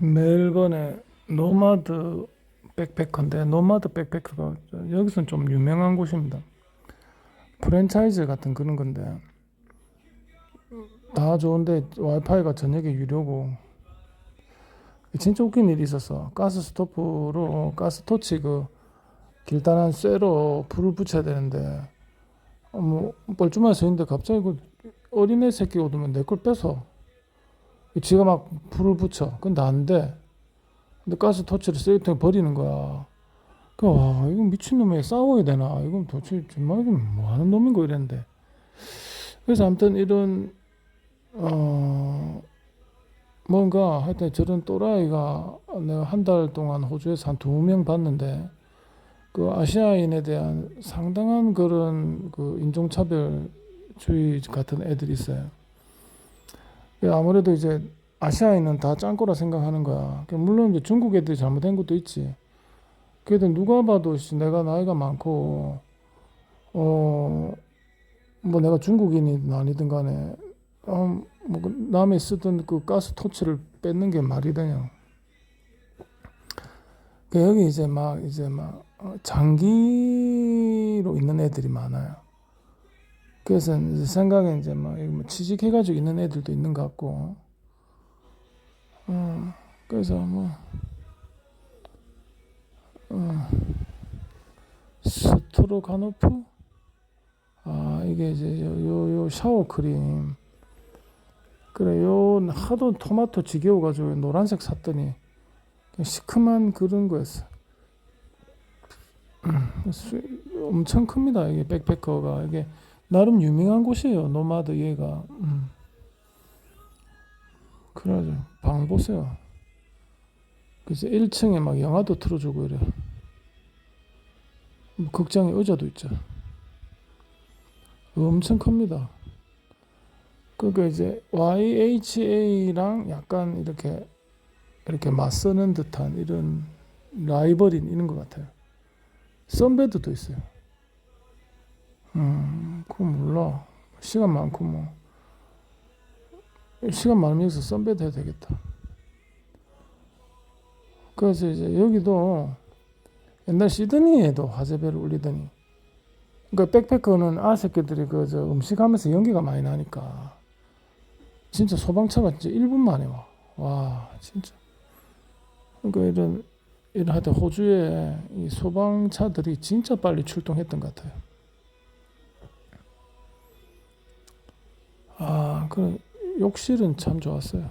멜번의 노마드 백패커인데 노마드 백패커가 여기서는 좀 유명한 곳입니다. 프랜차이즈 같은 그런 건데 다 좋은데 와이파이가 저녁에 유료고 진짜 웃긴 일이 있었어. 가스 스토프로 가스 토치 그 길다란 쇠로 불을 붙여야 되는데 어, 뭐 뻘쭘하게 서 있는데 갑자기 그 어린애 새끼 오더면 내 걸 뺏어. 지가 막 불을 붙여. 안 돼. 근데 가스 토치를 쓰레기통에 버리는 거야. 그, 와, 이거 미친놈에 싸워야 되나? 이건 도대체 정말 뭐 하는 놈인가 이랬는데. 그래서 아무튼 이런, 어, 뭔가 하여튼 저런 또라이가 내가 한 달 동안 호주에서 한 두 명 봤는데 그 아시아인에 대한 상당한 그런 그 인종차별주의 같은 애들이 있어요. 그 아무래도 이제 아시아인은 다 짱꼬라 생각하는 거야. 그 물론 이제 중국 애들이 잘못된 것도 있지. 그래도 누가 봐도 씨, 내가 나이가 많고 어 뭐 내가 중국인이든 아니든 간에 어, 뭐그 남이 쓰던 그 가스 토치를 뺏는 게 말이 되냐. 그 여기 이제 막 이제 막 어, 장기로 있는 애들이 많아요. 그래서 이제 생각에 이제 막 여기 뭐 취직해가지고 있는 애들도 있는 것 같고. 어, 그래서 뭐 어, 스트로가노프? 아 이게 이제 요, 요, 요 샤워 크림. 그래 요 하도 토마토 지겨워가지고 노란색 샀더니 시큼한 그런 거였어. 엄청 큽니다. 이게 백패커가 이게 나름 유명한 곳이에요. 노마드 얘가. 음. 그러죠. 방 보세요. 그래서 1층에 막 영화도 틀어주고 이래. 뭐 극장에 의자도 있죠. 엄청 큽니다. 그러니까 이제 YHA랑 약간 이렇게 이렇게 맞서는 듯한 이런 라이벌인 이런 것 같아요. 썬베드도 있어요. 음, 그거 몰라. 시간 많고 뭐. 시간 많으면 여기서 썬베드 해도 되겠다. 그래서 이제 여기도 옛날 시드니에도 화재배를 울리더니 그러니까 백패커는 아새끼들이 그 저 음식하면서 연기가 많이 나니까 진짜 소방차가 진짜 1분 만에 와. 와, 진짜. 그러니까 이런 이런 하여튼 호주에 이 소방차들이 진짜 빨리 출동했던 것 같아요. 아, 그 욕실은 참 좋았어요.